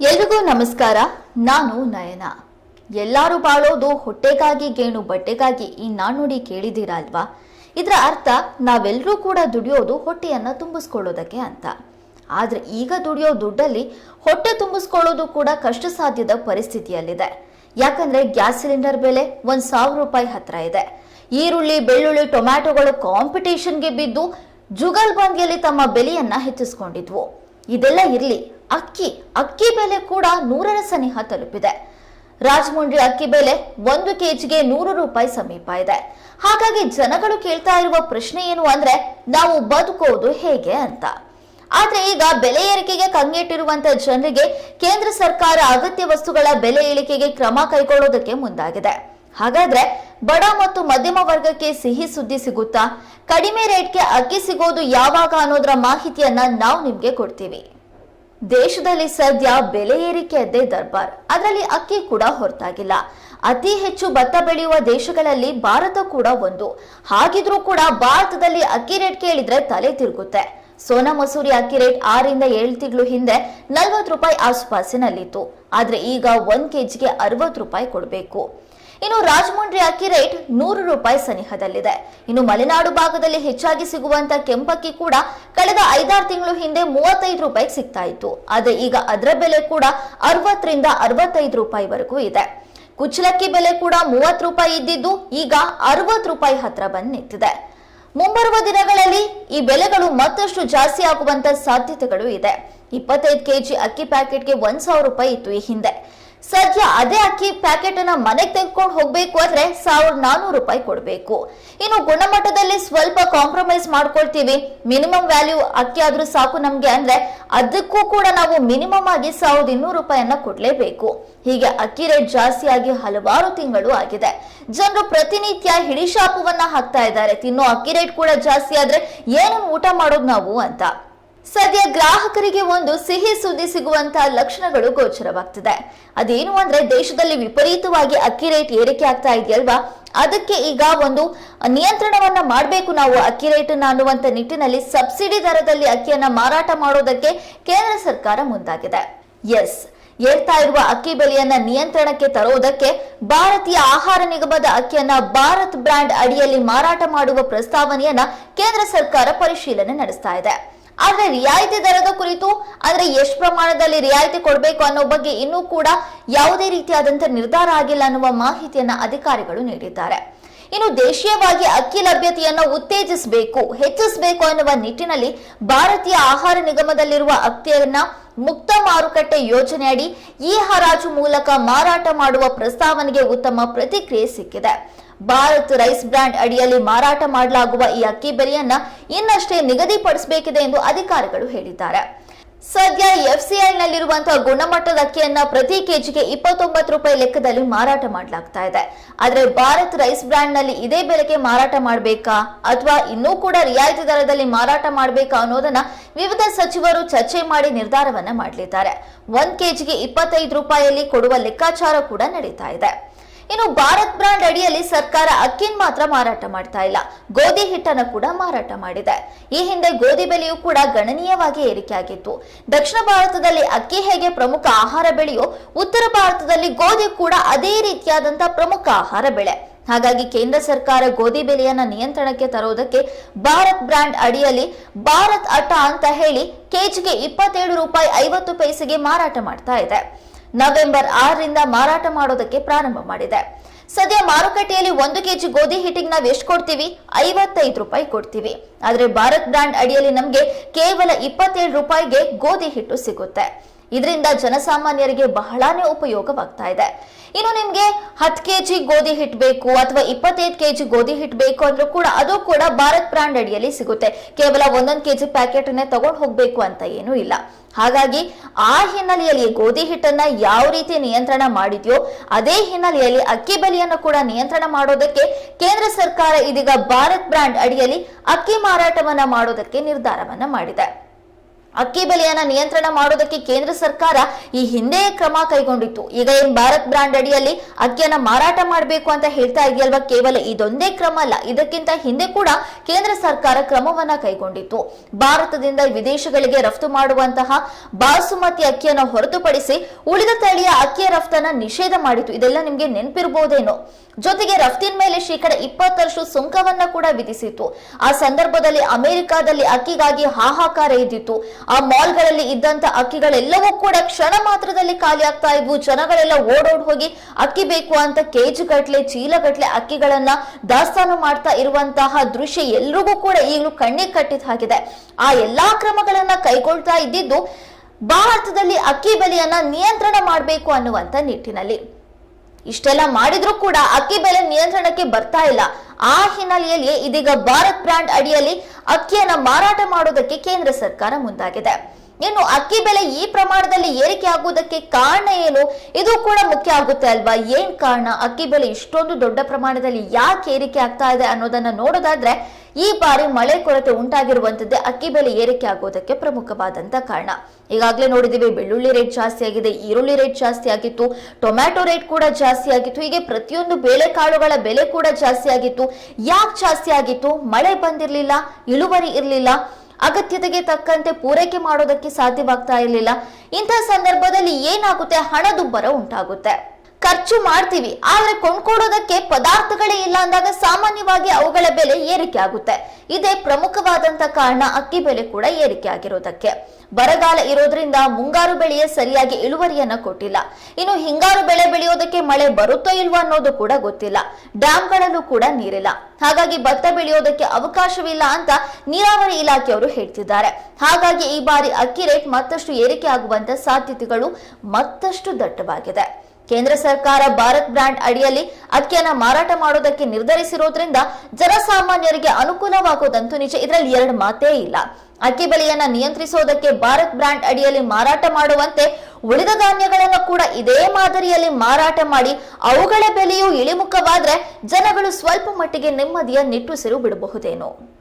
ಎಲ್ರಿಗೂ ನಮಸ್ಕಾರ. ನಾನು ನಯನ. ಎಲ್ಲರೂ ಬಾಳೋದು ಹೊಟ್ಟೆಗಾಗಿ, ಗೇಣು ಬಟ್ಟೆಗಾಗಿ ಈ ನಾಣ್ಣುಡಿ ಕೇಳಿದ್ದೀರಾ ಅಲ್ವಾ? ಇದರ ಅರ್ಥ ನಾವೆಲ್ಲರೂ ಕೂಡ ದುಡಿಯೋದು ಹೊಟ್ಟೆಯನ್ನ ತುಂಬಿಸ್ಕೊಳ್ಳೋದಕ್ಕೆ ಅಂತ. ಆದರೆ ಈಗ ದುಡಿಯೋ ದುಡ್ಡಲ್ಲಿ ಹೊಟ್ಟೆ ತುಂಬಿಸ್ಕೊಳ್ಳೋದು ಕೂಡ ಕಷ್ಟ ಸಾಧ್ಯದ ಪರಿಸ್ಥಿತಿಯಲ್ಲಿದೆ. ಯಾಕಂದ್ರೆ ಗ್ಯಾಸ್ ಸಿಲಿಂಡರ್ ಬೆಲೆ ಒಂದು ಸಾವಿರ ರೂಪಾಯಿ ಹತ್ರ ಇದೆ. ಈರುಳ್ಳಿ, ಬೆಳ್ಳುಳ್ಳಿ, ಟೊಮ್ಯಾಟೊಗಳು ಕಾಂಪಿಟೇಷನ್ಗೆ ಬಿದ್ದು ಜುಗಲ್ಬಂದಿಯಲ್ಲಿ ತಮ್ಮ ಬೆಲೆಯನ್ನ ಹೆಚ್ಚಿಸ್ಕೊಂಡಿದ್ವು. ಇದೆಲ್ಲ ಇರ್ಲಿ ಅಕ್ಕಿ ಅಕ್ಕಿ ಬೆಲೆ ಕೂಡ ನೂರರ ಸನಿಹ ತಲುಪಿದೆ. ರಾಜಮುಂಡ್ರಿ ಅಕ್ಕಿ ಬೆಲೆ ಒಂದು ಕೆಜಿಗೆ ನೂರು ರೂಪಾಯಿ ಸಮೀಪ ಇದೆ. ಹಾಗಾಗಿ ಜನಗಳು ಕೇಳ್ತಾ ಇರುವ ಪ್ರಶ್ನೆ ಏನು ಅಂದ್ರೆ, ನಾವು ಬದುಕೋದು ಹೇಗೆ ಅಂತ. ಆದ್ರೆ ಈಗ ಬೆಲೆ ಏರಿಕೆಗೆ ಕಂಗೆಟ್ಟಿರುವಂತ ಜನರಿಗೆ ಕೇಂದ್ರ ಸರ್ಕಾರ ಅಗತ್ಯ ವಸ್ತುಗಳ ಬೆಲೆ ಇಳಿಕೆಗೆ ಕ್ರಮ ಕೈಗೊಳ್ಳೋದಕ್ಕೆ ಮುಂದಾಗಿದೆ. ಹಾಗಾದ್ರೆ ಬಡ ಮತ್ತು ಮಧ್ಯಮ ವರ್ಗಕ್ಕೆ ಸಿಹಿ ಸುದ್ದಿ ಸಿಗುತ್ತಾ? ಕಡಿಮೆ ರೇಟ್ಗೆ ಅಕ್ಕಿ ಸಿಗೋದು ಯಾವಾಗ ಅನ್ನೋದರ ಮಾಹಿತಿಯನ್ನ ನಾವು ನಿಮ್ಗೆ ಕೊಡ್ತೀವಿ. ದೇಶದಲ್ಲಿ ಸದ್ಯ ಬೆಲೆ ಏರಿಕೆಯದ್ದೇ ದರ್ಬಾರ್. ಅದರಲ್ಲಿ ಅಕ್ಕಿ ಕೂಡ ಹೊರತಾಗಿಲ್ಲ. ಅತಿ ಹೆಚ್ಚು ಭತ್ತ ಬೆಳೆಯುವ ದೇಶಗಳಲ್ಲಿ ಭಾರತ ಕೂಡ ಒಂದು. ಹಾಗಿದ್ರೂ ಕೂಡ ಭಾರತದಲ್ಲಿ ಅಕ್ಕಿ ರೇಟ್ ಕೇಳಿದ್ರೆ ತಲೆ ತಿರುಗುತ್ತೆ. ಸೋನಾ ಮಸೂರಿ ಅಕ್ಕಿ ರೇಟ್ ಆರಿಂದ ಏಳು ತಿಂಗಳು ಹಿಂದೆ ನಲ್ವತ್ತು ರೂಪಾಯಿ ಆಸುಪಾಸಿನಲ್ಲಿತ್ತು. ಆದ್ರೆ ಈಗ ಒಂದ್ ಕೆಜಿಗೆ ಅರವತ್ತು ರೂಪಾಯಿ ಕೊಡಬೇಕು. ಇನ್ನು ರಾಜಮುಂಡ್ರಿ ಅಕ್ಕಿ ರೇಟ್ ನೂರು ರೂಪಾಯಿ ಸನಿಹದಲ್ಲಿದೆ. ಇನ್ನು ಮಲೆನಾಡು ಭಾಗದಲ್ಲಿ ಹೆಚ್ಚಾಗಿ ಸಿಗುವಂತ ಕೆಂಪಕ್ಕಿ ಕೂಡ ಕಳೆದ ಐದಾರು ತಿಂಗಳು ಹಿಂದೆ ಮೂವತ್ತೈದು ರೂಪಾಯಿಗೆ ಸಿಗ್ತಾ ಇತ್ತು. ಆದ್ರೆ ಈಗ ಅದರ ಬೆಲೆ ಕೂಡ ಅರವತ್ತರಿಂದ ಅರವತ್ತೈದು ರೂಪಾಯಿವರೆಗೂ ಇದೆ. ಕುಚ್ಚಲಕ್ಕಿ ಬೆಲೆ ಕೂಡ ಮೂವತ್ತು ರೂಪಾಯಿ ಇದ್ದಿದ್ದು ಈಗ ಅರವತ್ತು ರೂಪಾಯಿ ಹತ್ರ ಬಂದು ನಿಂತಿದೆ ಮುಂಬರುವ ದಿನಗಳಲ್ಲಿ ಈ ಬೆಲೆಗಳು ಮತ್ತಷ್ಟು ಜಾಸ್ತಿ ಆಗುವಂತ ಸಾಧ್ಯತೆಗಳು ಇದೆ. ಇಪ್ಪತ್ತೈದು ಕೆಜಿ ಅಕ್ಕಿ ಪ್ಯಾಕೆಟ್ಗೆ ಒಂದ್ ಸಾವಿರ ರೂಪಾಯಿ ಇತ್ತು ಈ ಹಿಂದೆ. ಸದ್ಯ ಅದೇ ಅಕ್ಕಿ ಪ್ಯಾಕೆಟ್ ಅನ್ನ ಮನೆಗೆ ತೆಗೆದುಕೊಂಡು ಹೋಗ್ಬೇಕು ಅಂದ್ರೆ ಸಾವಿರದ ನಾನೂರು ರೂಪಾಯಿ ಕೊಡಬೇಕು. ಇನ್ನು ಗುಣಮಟ್ಟದಲ್ಲಿ ಸ್ವಲ್ಪ ಕಾಂಪ್ರಮೈಸ್ ಮಾಡ್ಕೊಳ್ತೀವಿ. ಮಿನಿಮಮ್ ವ್ಯಾಲ್ಯೂ ಅಕ್ಕಿ ಆದ್ರೂ ಸಾಕು ನಮ್ಗೆ ಅಂದ್ರೆ ಅದಕ್ಕೂ ಕೂಡ ನಾವು ಮಿನಿಮಮ್ ಆಗಿ ಸಾವಿರದ ಇನ್ನೂರು ರೂಪಾಯಿಯನ್ನ ಕೊಡ್ಲೇಬೇಕು. ಹೀಗೆ ಅಕ್ಕಿ ರೇಟ್ ಜಾಸ್ತಿ ಆಗಿ ಹಲವಾರು ತಿಂಗಳು ಆಗಿದೆ. ಜನರು ಪ್ರತಿನಿತ್ಯ ಹಿಡಿಶಾಪವನ್ನ ಹಾಕ್ತಾ ಇದ್ದಾರೆ. ತಿನ್ನೋ ಅಕ್ಕಿ ರೇಟ್ ಕೂಡ ಜಾಸ್ತಿ ಆದ್ರೆ ಏನು ಊಟ ಮಾಡೋದು ನಾವು ಅಂತ. ಸದ್ಯ ಗ್ರಾಹಕರಿಗೆ ಒಂದು ಸಿಹಿ ಸುದ್ದಿ ಸಿಗುವಂತಹ ಲಕ್ಷಣಗಳು ಗೋಚರವಾಗ್ತಿದೆ. ಅದೇನು ಅಂದ್ರೆ ದೇಶದಲ್ಲಿ ವಿಪರೀತವಾಗಿ ಅಕ್ಕಿ ರೇಟ್ ಏರಿಕೆ ಆಗ್ತಾ ಇದೆಯಲ್ವಾ? ಅದಕ್ಕೆ ಈಗ ಒಂದು ನಿಯಂತ್ರಣವನ್ನ ಮಾಡಬೇಕು ನಾವು ಅಕ್ಕಿ ರೇಟ್ ಅನ್ನುವಂತ ನಿಟ್ಟಿನಲ್ಲಿ ಸಬ್ಸಿಡಿ ದರದಲ್ಲಿ ಅಕ್ಕಿಯನ್ನ ಮಾರಾಟ ಮಾಡೋದಕ್ಕೆ ಕೇಂದ್ರ ಸರ್ಕಾರ ಮುಂದಾಗಿದೆ. ಎಸ್, ಏರ್ತಾ ಇರುವ ಅಕ್ಕಿ ಬೆಲೆಯನ್ನ ನಿಯಂತ್ರಣಕ್ಕೆ ತರುವುದಕ್ಕೆ ಭಾರತೀಯ ಆಹಾರ ನಿಗಮದ ಅಕ್ಕಿಯನ್ನ ಭಾರತ್ ಬ್ರ್ಯಾಂಡ್ ಅಡಿಯಲ್ಲಿ ಮಾರಾಟ ಮಾಡುವ ಪ್ರಸ್ತಾವನೆಯನ್ನ ಕೇಂದ್ರ ಸರ್ಕಾರ ಪರಿಶೀಲನೆ ನಡೆಸ್ತಾ ಇದೆ. ಆದ್ರೆ ರಿಯಾಯಿತಿ ದರದ ಕುರಿತು ಅಂದ್ರೆ ಎಷ್ಟು ಪ್ರಮಾಣದಲ್ಲಿ ರಿಯಾಯಿತಿ ಕೊಡಬೇಕು ಅನ್ನೋ ಬಗ್ಗೆ ಇನ್ನೂ ಕೂಡ ಯಾವುದೇ ರೀತಿಯಾದಂಥ ನಿರ್ಧಾರ ಆಗಿಲ್ಲ ಅನ್ನುವ ಮಾಹಿತಿಯನ್ನ ಅಧಿಕಾರಿಗಳು ನೀಡಿದ್ದಾರೆ. ಇನ್ನು ದೇಶೀಯವಾಗಿ ಅಕ್ಕಿ ಲಭ್ಯತೆಯನ್ನು ಉತ್ತೇಜಿಸಬೇಕು, ಹೆಚ್ಚಿಸಬೇಕು ಅನ್ನುವ ನಿಟ್ಟಿನಲ್ಲಿ ಭಾರತೀಯ ಆಹಾರ ನಿಗಮದಲ್ಲಿರುವ ಅಕ್ಕಿಯನ್ನ ಮುಕ್ತ ಮಾರುಕಟ್ಟೆ ಯೋಜನೆಯಡಿ ಈ ಹರಾಜು ಮೂಲಕ ಮಾರಾಟ ಮಾಡುವ ಪ್ರಸ್ತಾವನೆಗೆ ಉತ್ತಮ ಪ್ರತಿಕ್ರಿಯೆ ಸಿಕ್ಕಿದೆ. ಭಾರತ್ ರೈಸ್ ಬ್ರ್ಯಾಂಡ್ ಅಡಿಯಲ್ಲಿ ಮಾರಾಟ ಮಾಡಲಾಗುವ ಈ ಅಕ್ಕಿ ಬೆಲೆಯನ್ನ ಇನ್ನಷ್ಟೇ ನಿಗದಿಪಡಿಸಬೇಕಿದೆ ಎಂದು ಅಧಿಕಾರಿಗಳು ಹೇಳಿದ್ದಾರೆ. ಸದ್ಯ ಎಫ್ಸಿಐ ನಲ್ಲಿರುವಂತಹ ಗುಣಮಟ್ಟದ ಅಕ್ಕಿಯನ್ನ ಪ್ರತಿ ಕೆಜಿಗೆ ಇಪ್ಪತ್ತೊಂಬತ್ತು ರೂಪಾಯಿ ಲೆಕ್ಕದಲ್ಲಿ ಮಾರಾಟ ಮಾಡಲಾಗ್ತಾ ಇದೆ. ಆದ್ರೆ ಭಾರತ್ ರೈಸ್ ಬ್ರ್ಯಾಂಡ್ನಲ್ಲಿ ಇದೇ ಬೆಲೆಗೆ ಮಾರಾಟ ಮಾಡಬೇಕಾ? ಅಥವಾ ಇನ್ನೂ ಕೂಡ ರಿಯಾಯಿತಿ ದರದಲ್ಲಿ ಮಾರಾಟ ಮಾಡಬೇಕಾ ಅನ್ನೋದನ್ನ ವಿವಿಧ ಸಚಿವರು ಚರ್ಚೆ ಮಾಡಿ ನಿರ್ಧಾರವನ್ನ ಮಾಡಲಿದ್ದಾರೆ. ಒಂದ್ ಕೆಜಿಗೆ ಇಪ್ಪತ್ತೈದು ರೂಪಾಯಿಯಲ್ಲಿ ಕೊಡುವ ಲೆಕ್ಕಾಚಾರ ಕೂಡ ನಡೀತಾ ಇದೆ. ಇನ್ನು ಭಾರತ್ ಬ್ರಾಂಡ್ ಅಡಿಯಲ್ಲಿ ಸರ್ಕಾರ ಅಕ್ಕಿನ ಮಾತ್ರ ಮಾರಾಟ ಮಾಡ್ತಾ ಇಲ್ಲ. ಗೋಧಿ ಹಿಟ್ಟನ್ನು ಕೂಡ ಮಾರಾಟ ಮಾಡಿದೆ. ಈ ಹಿಂದೆ ಗೋಧಿ ಬೆಲೆಯೂ ಕೂಡ ಗಣನೀಯವಾಗಿ ಏರಿಕೆಯಾಗಿತ್ತು. ದಕ್ಷಿಣ ಭಾರತದಲ್ಲಿ ಅಕ್ಕಿ ಹೇಗೆ ಪ್ರಮುಖ ಆಹಾರ ಬೆಳೆಯೋ, ಉತ್ತರ ಭಾರತದಲ್ಲಿ ಗೋಧಿ ಕೂಡ ಅದೇ ರೀತಿಯಾದಂತಹ ಪ್ರಮುಖ ಆಹಾರ ಬೆಳೆ. ಹಾಗಾಗಿ ಕೇಂದ್ರ ಸರ್ಕಾರ ಗೋಧಿ ಬೆಲೆಯನ್ನ ನಿಯಂತ್ರಣಕ್ಕೆ ತರುವುದಕ್ಕೆ ಭಾರತ್ ಬ್ರಾಂಡ್ ಅಡಿಯಲ್ಲಿ ಭಾರತ್ ಅಟ ಅಂತ ಹೇಳಿ ಕೆಜಿಗೆ ಇಪ್ಪತ್ತೇಳು ರೂಪಾಯಿ ಐವತ್ತು ಪೈಸೆಗೆ ಮಾರಾಟ ಮಾಡ್ತಾ ಇದೆ. ನವೆಂಬರ್ ಆರರಿಂದ ಮಾರಾಟ ಮಾಡೋದಕ್ಕೆ ಪ್ರಾರಂಭ ಮಾಡಿದೆ. ಸದ್ಯ ಮಾರುಕಟ್ಟೆಯಲ್ಲಿ ಒಂದು ಕೆಜಿ ಗೋಧಿ ಹಿಟ್ಟಿಗೆ ನಾವು ಎಷ್ಟು ಕೊಡ್ತೀವಿ? ಐವತ್ತೈದು ರೂಪಾಯಿ ಕೊಡ್ತೀವಿ. ಆದರೆ ಭಾರತ್ ಬ್ರ್ಯಾಂಡ್ ಅಡಿಯಲ್ಲಿ ನಮಗೆ ಕೇವಲ ಇಪ್ಪತ್ತೇಳು ರೂಪಾಯಿಗೆ ಗೋಧಿ ಹಿಟ್ಟು ಸಿಗುತ್ತೆ. ಇದರಿಂದ ಜನಸಾಮಾನ್ಯರಿಗೆ ಬಹಳಾನೇ ಉಪಯೋಗವಾಗ್ತಾ ಇದೆ. ಇನ್ನು ನಿಮ್ಗೆ ಹತ್ತು ಕೆಜಿ ಗೋಧಿ ಹಿಟ್ ಬೇಕು ಅಥವಾ ಇಪ್ಪತ್ತೈದು ಕೆಜಿ ಗೋಧಿ ಹಿಟ್ ಬೇಕು ಅಂದ್ರೂ ಕೂಡ ಅದು ಕೂಡ ಭಾರತ್ ಬ್ರಾಂಡ್ ಅಡಿಯಲ್ಲಿ ಸಿಗುತ್ತೆ. ಕೇವಲ ಒಂದೊಂದು ಕೆಜಿ ಪ್ಯಾಕೆಟ್ ಅನ್ನೇ ತಗೊಂಡು ಹೋಗ್ಬೇಕು ಅಂತ ಏನೂ ಇಲ್ಲ. ಹಾಗಾಗಿ ಆ ಹಿನ್ನೆಲೆಯಲ್ಲಿ ಗೋಧಿ ಹಿಟ್ಟನ್ನ ಯಾವ ರೀತಿ ನಿಯಂತ್ರಣ ಮಾಡಿದ್ಯೋ ಅದೇ ಹಿನ್ನೆಲೆಯಲ್ಲಿ ಅಕ್ಕಿ ಬೆಲೆಯನ್ನು ಕೂಡ ನಿಯಂತ್ರಣ ಮಾಡೋದಕ್ಕೆ ಕೇಂದ್ರ ಸರ್ಕಾರ ಇದೀಗ ಭಾರತ್ ಬ್ರಾಂಡ್ ಅಡಿಯಲ್ಲಿ ಅಕ್ಕಿ ಮಾರಾಟವನ್ನ ಮಾಡೋದಕ್ಕೆ ನಿರ್ಧಾರವನ್ನ ಮಾಡಿದೆ. ಅಕ್ಕಿ ಬೆಲೆಯನ್ನ ನಿಯಂತ್ರಣ ಮಾಡೋದಕ್ಕೆ ಕೇಂದ್ರ ಸರ್ಕಾರ ಈ ಹಿಂದೆಯೇ ಕ್ರಮ ಕೈಗೊಂಡಿತ್ತು. ಈಗ ಏನ್ ಭಾರತ್ ಬ್ರಾಂಡ್ ಅಡಿಯಲ್ಲಿ ಅಕ್ಕಿಯನ್ನ ಮಾರಾಟ ಮಾಡಬೇಕು ಅಂತ ಹೇಳ್ತಾ ಇದೆಯಲ್ವಾ? ಕೇವಲ ಇದೊಂದೇ ಕ್ರಮ ಅಲ್ಲ, ಇದಕ್ಕಿಂತ ಹಿಂದೆ ಕೂಡ ಕೇಂದ್ರ ಸರ್ಕಾರ ಕ್ರಮವನ್ನ ಕೈಗೊಂಡಿತ್ತು. ಭಾರತದಿಂದ ವಿದೇಶಗಳಿಗೆ ರಫ್ತು ಮಾಡುವಂತಹ ಬಾಸುಮತಿ ಅಕ್ಕಿಯನ್ನು ಹೊರತುಪಡಿಸಿ ಉಳಿದ ತಳಿಯ ಅಕ್ಕಿಯ ರಫ್ತನ್ನ ನಿಷೇಧ ಮಾಡಿತ್ತು. ಇದೆಲ್ಲ ನಿಮ್ಗೆ ನೆನಪಿರ್ಬೋದೇನೋ? ಜೊತೆಗೆ ರಫ್ತಿನ ಮೇಲೆ ಶೇಕಡ ಇಪ್ಪತ್ತರಷ್ಟು ಸುಂಕವನ್ನ ಕೂಡ ವಿಧಿಸಿತ್ತು. ಆ ಸಂದರ್ಭದಲ್ಲಿ ಅಮೆರಿಕಾದಲ್ಲಿ ಅಕ್ಕಿಗಾಗಿ ಹಾಹಾಕಾರ ಇದ್ದಿತ್ತು. ಆ ಮಾಲ್ಗಳಲ್ಲಿ ಇದ್ದಂತ ಅಕ್ಕಿಗಳೆಲ್ಲವೂ ಕೂಡ ಕ್ಷಣ ಮಾತ್ರದಲ್ಲಿ ಖಾಲಿ ಆಗ್ತಾ ಇದ್ವು. ಜನಗಳೆಲ್ಲ ಓಡೋಡ್ ಹೋಗಿ ಅಕ್ಕಿ ಬೇಕು ಅಂತ ಕೆಜಿ ಗಟ್ಲೆ ಚೀಲ ಗಟ್ಲೆ ಅಕ್ಕಿಗಳನ್ನ ದಾಸ್ತಾನು ಮಾಡ್ತಾ ಇರುವಂತಹ ದೃಶ್ಯ ಎಲ್ರಿಗೂ ಕೂಡ ಈಗಲೂ ಕಣ್ಣಿಗೆ ಕಟ್ಟಿದ ಹಾಗಿದೆ. ಆ ಎಲ್ಲಾ ಕ್ರಮಗಳನ್ನ ಕೈಗೊಳ್ತಾ ಇದ್ದಿದ್ದು ಭಾರತದಲ್ಲಿ ಅಕ್ಕಿ ಬೆಲೆಯನ್ನ ನಿಯಂತ್ರಣ ಮಾಡಬೇಕು ಅನ್ನುವಂತ ನಿಟ್ಟಿನಲ್ಲಿ. ಇಷ್ಟೆಲ್ಲ ಮಾಡಿದ್ರೂ ಕೂಡ ಅಕ್ಕಿ ಬೆಲೆ ನಿಯಂತ್ರಣಕ್ಕೆ ಬರ್ತಾ ಇಲ್ಲ. ಆ ಹಿನ್ನೆಲೆಯಲ್ಲಿ ಇದೀಗ ಭಾರತ್ ಬ್ರ್ಯಾಂಡ್ ಅಡಿಯಲ್ಲಿ ಅಕ್ಕಿಯನ್ನ ಮಾರಾಟ ಮಾಡೋದಕ್ಕೆ ಕೇಂದ್ರ ಸರ್ಕಾರ ಮುಂದಾಗಿದೆ. ಇನ್ನು ಅಕ್ಕಿ ಬೆಲೆ ಈ ಪ್ರಮಾಣದಲ್ಲಿ ಏರಿಕೆ ಆಗುವುದಕ್ಕೆ ಕಾರಣ ಏನು? ಇದು ಕೂಡ ಮುಖ್ಯ ಆಗುತ್ತೆ ಅಲ್ವಾ? ಏನ್ ಕಾರಣ? ಅಕ್ಕಿ ಬೆಲೆ ಇಷ್ಟೊಂದು ದೊಡ್ಡ ಪ್ರಮಾಣದಲ್ಲಿ ಯಾಕೆ ಏರಿಕೆ ಆಗ್ತಾ ಇದೆ ಅನ್ನೋದನ್ನ ನೋಡೋದಾದ್ರೆ ಈ ಬಾರಿ ಮಳೆ ಕೊರತೆ ಉಂಟಾಗಿರುವಂತದ್ದೇ ಅಕ್ಕಿ ಬೆಲೆ ಏರಿಕೆ ಆಗೋದಕ್ಕೆ ಪ್ರಮುಖವಾದಂತ ಕಾರಣ. ಈಗಾಗಲೇ ನೋಡಿದೀವಿ ಬೆಳ್ಳುಳ್ಳಿ ರೇಟ್ ಜಾಸ್ತಿ ಆಗಿದೆ, ಈರುಳ್ಳಿ ರೇಟ್ ಜಾಸ್ತಿ ಆಗಿತ್ತು, ಟೊಮ್ಯಾಟೊ ರೇಟ್ ಕೂಡ ಜಾಸ್ತಿ ಆಗಿತ್ತು, ಹೀಗೆ ಪ್ರತಿಯೊಂದು ಬೇಳೆಕಾಳುಗಳ ಬೆಲೆ ಕೂಡ ಜಾಸ್ತಿ ಆಗಿತ್ತು. ಯಾಕೆ ಜಾಸ್ತಿ ಆಗಿತ್ತು? ಮಳೆ ಬಂದಿರಲಿಲ್ಲ, ಇಳುವರಿ ಇರಲಿಲ್ಲ, ಅಗತ್ಯತೆಗೆ ತಕ್ಕಂತೆ ಪೂರೈಕೆ ಮಾಡೋದಕ್ಕೆ ಸಾಧ್ಯವಾಗ್ತಾ ಇರಲಿಲ್ಲ. ಇಂತಹ ಸಂದರ್ಭದಲ್ಲಿ ಏನಾಗುತ್ತೆ? ಹಣದುಬ್ಬರ ಉಂಟಾಗುತ್ತೆ. ಖರ್ಚು ಮಾಡ್ತೀವಿ, ಆದ್ರೆ ಕೊಂಡ್ಕೊಡೋದಕ್ಕೆ ಪದಾರ್ಥಗಳೇ ಇಲ್ಲ ಅಂದಾಗ ಸಾಮಾನ್ಯವಾಗಿ ಅವುಗಳ ಬೆಲೆ ಏರಿಕೆ ಆಗುತ್ತೆ. ಇದೇ ಪ್ರಮುಖವಾದಂತ ಕಾರಣ ಅಕ್ಕಿ ಬೆಲೆ ಕೂಡ ಏರಿಕೆ ಆಗಿರೋದಕ್ಕೆ. ಬರಗಾಲ ಇರೋದ್ರಿಂದ ಮುಂಗಾರು ಬೆಳೆಯ ಸರಿಯಾಗಿ ಇಳುವರಿಯನ್ನ ಕೊಟ್ಟಿಲ್ಲ. ಇನ್ನು ಹಿಂಗಾರು ಬೆಳೆ ಬೆಳೆಯೋದಕ್ಕೆ ಮಳೆ ಬರುತ್ತೋ ಇಲ್ವೋ ಅನ್ನೋದು ಕೂಡ ಗೊತ್ತಿಲ್ಲ. ಡ್ಯಾಂಗಳಲ್ಲೂ ಕೂಡ ನೀರಿಲ್ಲ. ಹಾಗಾಗಿ ಭತ್ತ ಬೆಳೆಯೋದಕ್ಕೆ ಅವಕಾಶವಿಲ್ಲ ಅಂತ ನೀರಾವರಿ ಇಲಾಖೆಯವರು ಹೇಳ್ತಿದ್ದಾರೆ. ಹಾಗಾಗಿ ಈ ಬಾರಿ ಅಕ್ಕಿ ರೇಟ್ ಮತ್ತಷ್ಟು ಏರಿಕೆ ಆಗುವಂತ ಸಾಧ್ಯತೆಗಳು ಮತ್ತಷ್ಟು ದಟ್ಟವಾಗಿದೆ. ಕೇಂದ್ರ ಸರ್ಕಾರ ಭಾರತ್ ಬ್ರ್ಯಾಂಡ್ ಅಡಿಯಲ್ಲಿ ಅಕ್ಕಿಯನ್ನ ಮಾರಾಟ ಮಾಡೋದಕ್ಕೆ ನಿರ್ಧರಿಸಿರೋದ್ರಿಂದ ಜನಸಾಮಾನ್ಯರಿಗೆ ಅನುಕೂಲವಾಗುವುದಂತೂ ನಿಜ. ಇದರಲ್ಲಿ ಎರಡು ಮಾತೇ ಇಲ್ಲ. ಅಕ್ಕಿ ಬೆಲೆಯನ್ನ ನಿಯಂತ್ರಿಸೋದಕ್ಕೆ ಭಾರತ್ ಬ್ರ್ಯಾಂಡ್ ಅಡಿಯಲ್ಲಿ ಮಾರಾಟ ಮಾಡುವಂತೆ ಉಳಿದ ಧಾನ್ಯಗಳನ್ನು ಕೂಡ ಇದೇ ಮಾದರಿಯಲ್ಲಿ ಮಾರಾಟ ಮಾಡಿ ಅವುಗಳ ಬೆಲೆಯು ಇಳಿಮುಖವಾದ್ರೆ ಜನಗಳು ಸ್ವಲ್ಪ ಮಟ್ಟಿಗೆ ನೆಮ್ಮದಿಯ ನಿಟ್ಟುಸಿರು ಬಿಡಬಹುದೇನೋ.